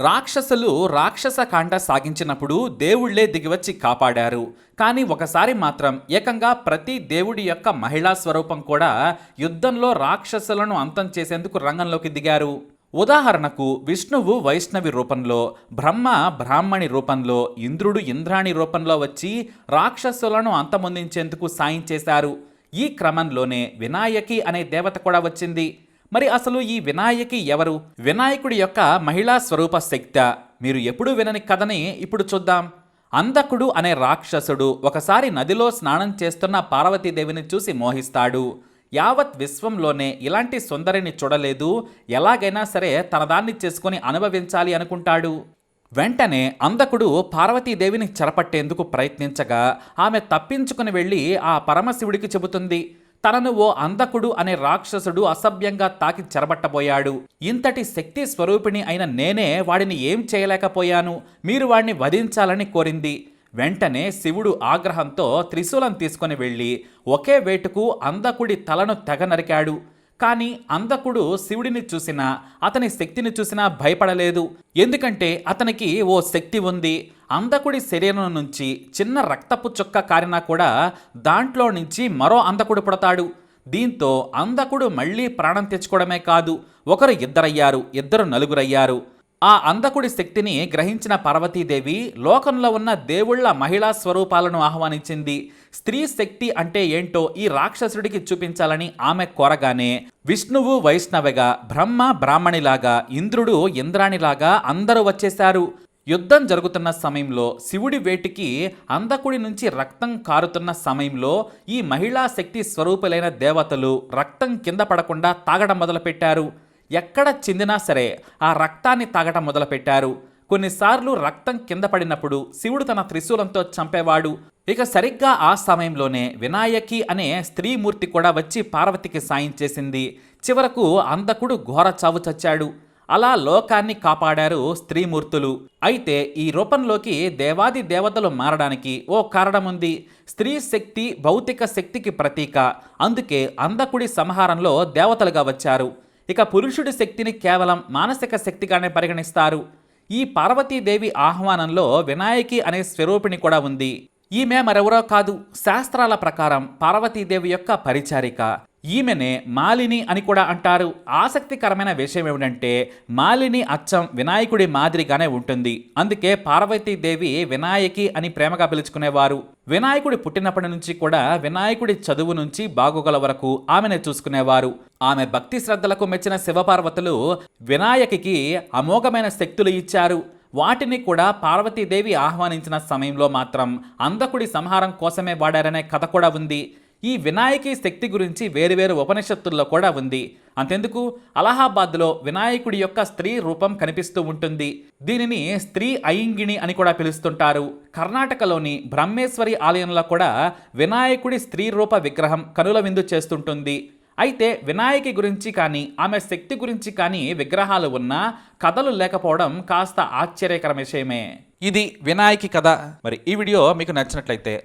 రాక్షసులు రాక్షస కాండ సాగించినప్పుడు దేవుళ్ళే దిగివచ్చి కాపాడారు. కానీ ఒకసారి మాత్రం ఏకంగా ప్రతి దేవుడి యొక్క మహిళా స్వరూపం కూడా యుద్ధంలో రాక్షసులను అంతం చేసేందుకు రంగంలోకి దిగారు. ఉదాహరణకు విష్ణువు వైష్ణవి రూపంలో బ్రహ్మ బ్రాహ్మణి రూపంలో ఇంద్రుడు ఇంద్రాణి రూపంలో వచ్చి రాక్షసులను అంతమొందించేందుకు సాయం చేశారు. ఈ క్రమంలోనే వినాయకి అనే దేవత కూడా వచ్చింది. మరి అసలు ఈ వినాయకి ఎవరు? వినాయకుడి యొక్క మహిళా స్వరూప శక్త. మీరు ఎప్పుడూ వినని కథని ఇప్పుడు చూద్దాం. అంధకుడు అనే రాక్షసుడు ఒకసారి నదిలో స్నానం చేస్తున్న పార్వతీదేవిని చూసి మోహిస్తాడు. యావత్ విశ్వంలోనే ఇలాంటి సుందరిని చూడలేదు. ఎలాగైనా సరే తనదాన్ని చేసుకుని అనుభవించాలి అనుకుంటాడు. వెంటనే అంధకుడు పార్వతీదేవిని చెరపట్టేందుకు ప్రయత్నించగా ఆమె తప్పించుకుని వెళ్ళి ఆ పరమశివుడికి చెబుతుంది. తనను ఓ అంధకుడు అనే రాక్షసుడు అసభ్యంగా తాకి చెరబట్టబోయాడు. ఇంతటి శక్తి స్వరూపిణి అయిన నేనే వాడిని ఏం చేయలేకపోయాను మీరు వాడిని వధించాలని కోరింది. వెంటనే శివుడు ఆగ్రహంతో త్రిశూలం తీసుకుని వెళ్ళి ఒకే వేటుకు అంధకుడి తలను తెగ నరికాడు. కానీ అంధకుడు శివుడిని చూసినా అతని శక్తిని చూసినా భయపడలేదు. ఎందుకంటే అతనికి ఓ శక్తి ఉంది. అంధకుడి శరీరం నుంచి చిన్న రక్తపు చుక్క కారినా కూడా దాంట్లో నుంచి మరో అంధకుడు పుడతాడు. దీంతో అంధకుడు మళ్ళీ ప్రాణం తెచ్చుకోవడమే కాదు ఒకరు ఇద్దరయ్యారు ఇద్దరు నలుగురయ్యారు. ఆ అంధకుడి శక్తిని గ్రహించిన పార్వతీదేవి లోకంలో ఉన్న దేవుళ్ళ మహిళా స్వరూపాలను ఆహ్వానించింది. స్త్రీ శక్తి అంటే ఏంటో ఈ రాక్షసుడికి చూపించాలని ఆమె కోరగానే విష్ణువు వైష్ణవగా బ్రహ్మ బ్రాహ్మణిలాగా ఇంద్రుడు ఇంద్రాణిలాగా అందరూ వచ్చేశారు. యుద్ధం జరుగుతున్న సమయంలో శివుడి వేటికి అందకుడి నుంచి రక్తం కారుతున్న సమయంలో ఈ మహిళా శక్తి స్వరూపులైన దేవతలు రక్తం కింద పడకుండా తాగడం మొదలుపెట్టారు. ఎక్కడ చెందినా సరే ఆ రక్తాన్ని తాగటం మొదలుపెట్టారు. కొన్నిసార్లు రక్తం కింద పడినప్పుడు శివుడు తన త్రిశూలంతో చంపేవాడు. ఇక సరిగ్గా ఆ సమయంలోనే వినాయకి అనే స్త్రీమూర్తి కూడా వచ్చి పార్వతికి సాయం చేసింది. చివరకు అంధకుడు ఘోర చావు చచ్చాడు. అలా లోకాన్ని కాపాడారు స్త్రీమూర్తులు. అయితే ఈ రూపంలోకి దేవాది దేవతలు మారడానికి ఓ కారణం ఉంది స్త్రీ శక్తి భౌతిక శక్తికి ప్రతీక. అందుకే అంధకుడి సంహారంలో దేవతలుగా వచ్చారు. ఇక పురుషుడి శక్తిని కేవలం మానసిక శక్తిగానే పరిగణిస్తారు. ఈ పార్వతీదేవి ఆహ్వానంలో వినాయకి అనే స్వరూపిణి కూడా ఉంది. ఈమె మరెవరో కాదు శాస్త్రాల ప్రకారం పార్వతీదేవి యొక్క పరిచారిక. ఈమెనే మాలిని అని కూడా అంటారు. ఆసక్తికరమైన విషయం ఏమిటంటే మాలిని అచ్చం వినాయకుడి మాదిరిగానే ఉంటుంది. అందుకే పార్వతీదేవి వినాయకి అని ప్రేమగా పిలుచుకునేవారు. వినాయకుడి పుట్టినప్పటి నుంచి కూడా వినాయకుడి చదువు నుంచి బాగోగల వరకు ఆమెనే చూసుకునేవారు. ఆమె భక్తి శ్రద్ధలకు మెచ్చిన శివపార్వతులు వినాయకికి అమోఘమైన శక్తులు ఇచ్చారు. వాటిని కూడా పార్వతీదేవి ఆహ్వానించిన సమయంలో మాత్రం అందకుడి సంహారం కోసమే వాడారనే కథ కూడా ఉంది. ఈ వినాయకి శక్తి గురించి వేరువేరు ఉపనిషత్తుల్లో కూడా ఉంది. అంతెందుకు? అలహాబాద్లో వినాయకుడి యొక్క స్త్రీ రూపం కనిపిస్తూ ఉంటుంది. దీనిని స్త్రీ అయింగిణి అని కూడా పిలుస్తుంటారు. కర్ణాటకలోని బ్రహ్మేశ్వరి ఆలయంలో కూడా వినాయకుడి స్త్రీ రూప విగ్రహం కనుల విందు చేస్తుంటుంది. అయితే వినాయకి గురించి కానీ ఆమె శక్తి గురించి కానీ విగ్రహాలు ఉన్నా కథలు లేకపోవడం కాస్త ఆశ్చర్యకర విషయమే. ఇది వినాయకి కథ. మరి ఈ వీడియో మీకు నచ్చినట్లయితే